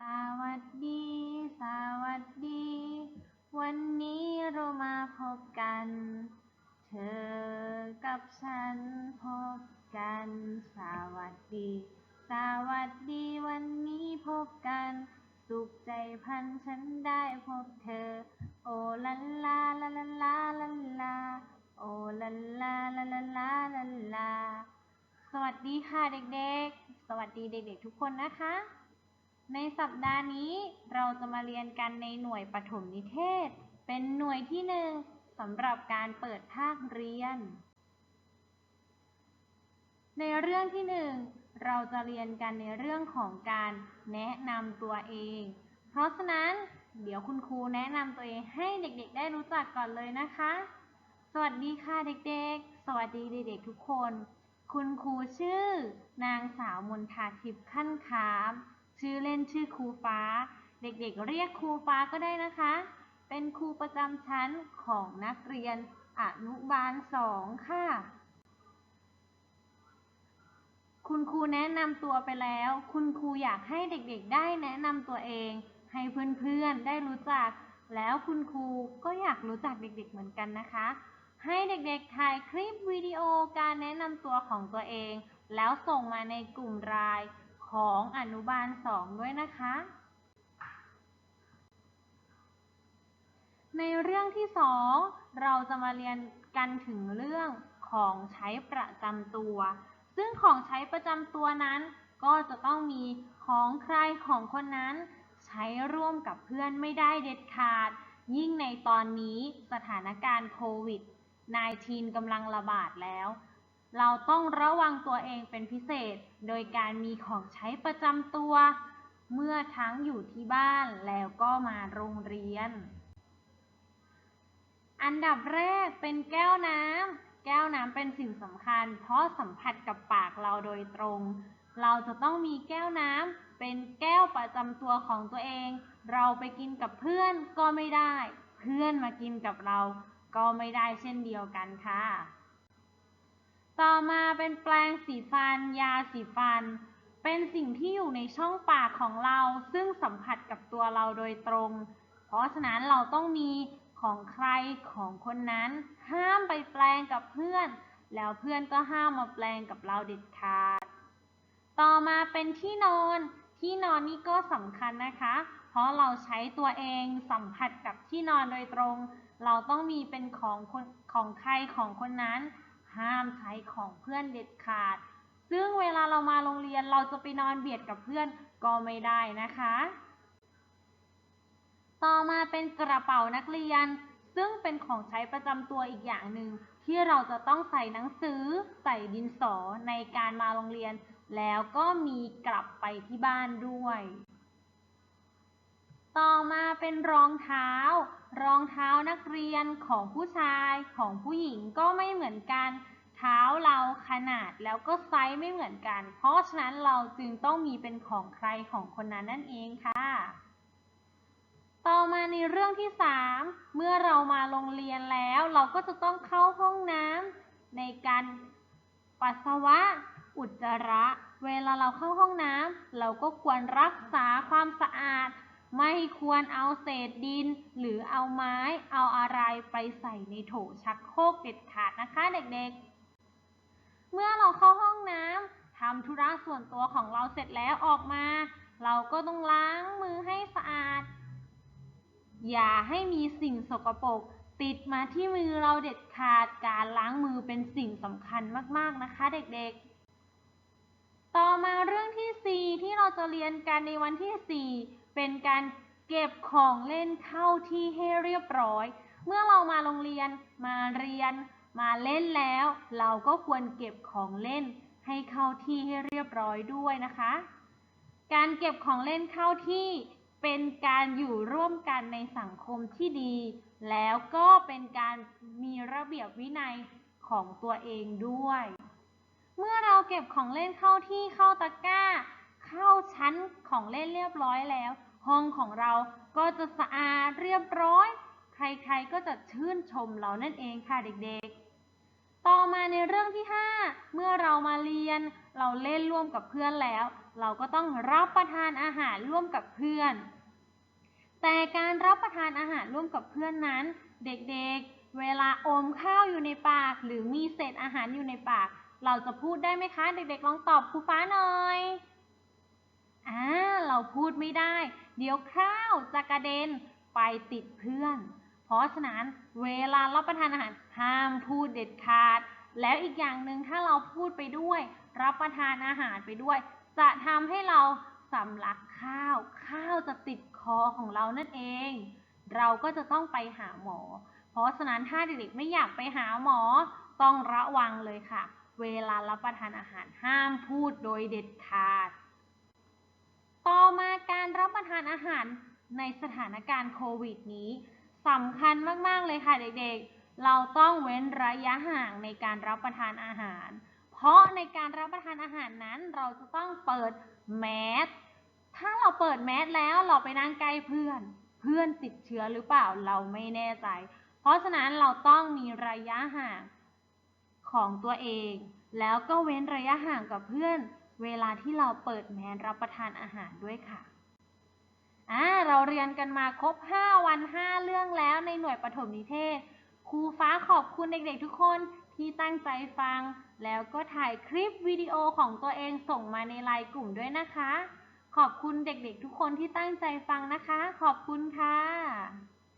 สวัสดี สวัสดี วันนี้เรามาพบกัน เธอกับฉันพบกัน สวัสดี สวัสดีวันนี้พบกัน สุขใจพันฉันได้พบเธอ โอลันลาลาลาลาลาลา โอลันลาลาลาลาลาลา สวัสดีค่ะเด็กๆ สวัสดีเด็กๆทุกคนนะคะ ในสัปดาห์นี้เราจะมาเรียนกันในหน่วยปฐมนิเทศ เป็นหน่วยที่หนึ่งสำหรับการเปิดภาคเรียน ในเรื่องที่หนึ่งเราจะเรียนกันในเรื่องของการแนะนำตัวเอง เพราะฉะนั้นเดี๋ยวคุณครูแนะนำตัวเองให้เด็กๆ ได้รู้จักก่อนเลยนะคะ สวัสดีค่ะเด็กๆ สวัสดีเด็กๆทุกคน คุณครูชื่อ นางสาวมนทาทิพย์ขั้นขาม อเล่นชื่อครูฟ้า เด็กๆ เรียกครูฟ้าก็ได้นะคะ เป็นครูประจำชั้นของนักเรียนอนุบาลสองค่ะ คุณครูแนะนำตัวไปแล้ว คุณครูอยากให้เด็กๆ ได้แนะนำตัวเอง ให้เพื่อนๆ ได้รู้จัก แล้วคุณครูก็อยากรู้จักเด็กๆ เหมือนกันนะคะ ให้เด็กๆ ถ่ายคลิปวิดีโอการแนะนำตัวของตัวเอง แล้วส่งมาในกลุ่มไลน์ ของอนุบาล 2 ด้วยนะคะ ในเรื่องที่ 2 เราจะมาเรียนกันถึงเรื่องของใช้ประจำตัว ซึ่งของใช้ประจำตัวนั้น ก็จะต้องมีของใครของคนนั้น ใช้ร่วมกับเพื่อนไม่ได้เด็ดขาด ยิ่งในตอนนี้สถานการณ์โควิด -19 กำลังระบาดแล้ว เราต้องระวังตัวเองเป็นพิเศษ โดยการมีของใช้ประจำตัว เมื่อทั้งอยู่ที่บ้านแล้วก็มาโรงเรียน อันดับแรกเป็นแก้วน้ำ แก้วน้ำเป็นสิ่งสำคัญ เพราะสัมผัสกับปากเราโดยตรง เราจะต้องมีแก้วน้ำเป็นแก้วประจำตัวของตัวเอง เราไปกินกับเพื่อนก็ไม่ได้ เพื่อนมากินกับเราก็ไม่ได้เช่นเดียวกันค่ะ ต่อมาเป็นแปรงสีฟัน ยาสีฟัน เป็นสิ่งที่อยู่ในช่องปากของเราซึ่งสัมผัสกับตัวเราโดยตรง เพราะฉะนั้นเราต้องมีของใครของคนนั้น ห้ามไปแปลงกับเพื่อน แล้วเพื่อนก็ห้ามมาแปลงกับเราเด็ดขาด ต่อมาเป็นที่นอน ที่นอนนี่ก็สำคัญนะคะ เพราะเราใช้ตัวเองสัมผัสกับที่นอนโดยตรง เราต้องมีเป็นของคนของใครของคนนั้น ห้ามใช้ของเพื่อนเด็ดขาด ซึ่งเวลาเรามาโรงเรียนเราจะไปนอนเบียดกับเพื่อนก็ไม่ได้นะคะ ต่อมาเป็นกระเป๋านักเรียน ซึ่งเป็นของใช้ประจำตัวอีกอย่างหนึ่งที่เราจะต้องใส่หนังสือใส่ดินสอในการมาโรงเรียน แล้วก็มีกลับไปที่บ้านด้วย ต่อมาเป็นรองเท้า รองเท้านักเรียนของผู้ชายของผู้หญิงก็ไม่เหมือนกัน เท้าเราขนาดแล้วก็ไซส์ไม่เหมือนกัน เพราะฉะนั้นเราจึงต้องมีเป็นของใครของคนนั้นนั่นเองค่ะ ต่อมาในเรื่องที่ 3 เมื่อเรามาโรงเรียนแล้วเราก็จะต้องเข้าห้องน้ำในการปัสสาวะอุจจาระ เวลาเราเข้าห้องน้ำเราก็ควรรักษาความสะอาด ไม่ควรเอาเศษดิน หรือเอาไม้เอาอะไรไปใส่ในโถชักโครกเด็ดขาดนะคะเด็กๆ เมื่อเราเข้าห้องน้ำทำธุระส่วนตัวของเราเสร็จแล้วออกมา เราก็ต้องล้างมือให้สะอาด อย่าให้มีสิ่งสกปรกติดมาที่มือเราเด็ดขาดการล้างมือเป็นสิ่งสำคัญมากๆนะคะเด็กๆต่อมาเรื่องที่ 4 ที่เราจะเรียนกันในวันที่4 เป็นการเก็บของเล่นเข้าที่ให้เรียบร้อย เมื่อเรามาโรงเรียนมาเรียน มาเล่นแล้ว เราก็ควรเก็บของเล่นให้เข้าที่ให้เรียบร้อยด้วยนะคะ การเก็บของเล่นเข้าที่เป็นการอยู่ร่วมกันในสังคมที่ดี แล้วก็เป็นการมีระเบียบวินัยของตัวเองด้วย เมื่อเราเก็บของเล่นเข้าที่เข้าตะกร้า เข้าชั้นของเล่นเรียบร้อยแล้ว ห้องของเราก็จะสะอาดเรียบร้อย ใครๆก็จะชื่นชมเรานั่นเองค่ะเด็กๆ ต่อมาในเรื่องที่ 5 เมื่อเรามาเรียน เราเล่นร่วมกับเพื่อนแล้ว เราก็ต้องรับประทานอาหารร่วมกับเพื่อน แต่การรับประทานอาหารร่วมกับเพื่อนนั้น เด็กๆ เวลาอมข้าวอยู่ในปาก หรือมีเศษอาหารอยู่ในปาก เราจะพูดได้ไหมคะ เด็กๆ ลองตอบครูฟ้าหน่อยอ่าเราพูดไม่ได้ เดี๋ยวข้าวจะกระเด็นไปติดเพื่อน เพราะฉะนั้นเวลารับประทานอาหารห้ามพูดเด็ดขาด แล้วอีกอย่างหนึ่งถ้าเราพูดไปด้วย รับประทานอาหารไปด้วย จะทำให้เราสำลักข้าว ข้าวจะติดคอของเรานั่นเอง เราก็จะต้องไปหาหมอ เพราะฉะนั้นถ้าเด็กๆไม่อยากไปหาหมอต้องระวังเลยค่ะ เวลารับประทานอาหารห้ามพูดโดยเด็ดขาด ต่อมา การรับประทานอาหารในสถานการณ์โควิดนี้สำคัญมากๆเลยค่ะเด็กๆ เราต้องเว้นระยะห่างในการรับประทานอาหาร เพราะในการรับประทานอาหารนั้นเราจะต้องเปิดแมส ถ้าเราเปิดแมสแล้วเราไปนั่งใกล้เพื่อน เพื่อนติดเชื้อหรือเปล่าเราไม่แน่ใจ เพราะฉะนั้นเราต้องมีระยะห่างของตัวเอง แล้วก็เว้นระยะห่างกับเพื่อน เวลาที่เราเปิดแมสรับประทานอาหารด้วยค่ะ อ่าเราเรียนกันมาครบ 5 วัน 5 เรื่องแล้วในหน่วยปฐมนิเทศ ครูฟ้าขอบคุณเด็กๆทุกคนที่ตั้งใจฟัง แล้วก็ถ่ายคลิปวิดีโอของตัวเองส่งมาในไลน์กลุ่มด้วยนะคะ ขอบคุณเด็กๆทุกคนที่ตั้งใจฟังนะคะ ขอบคุณค่ะ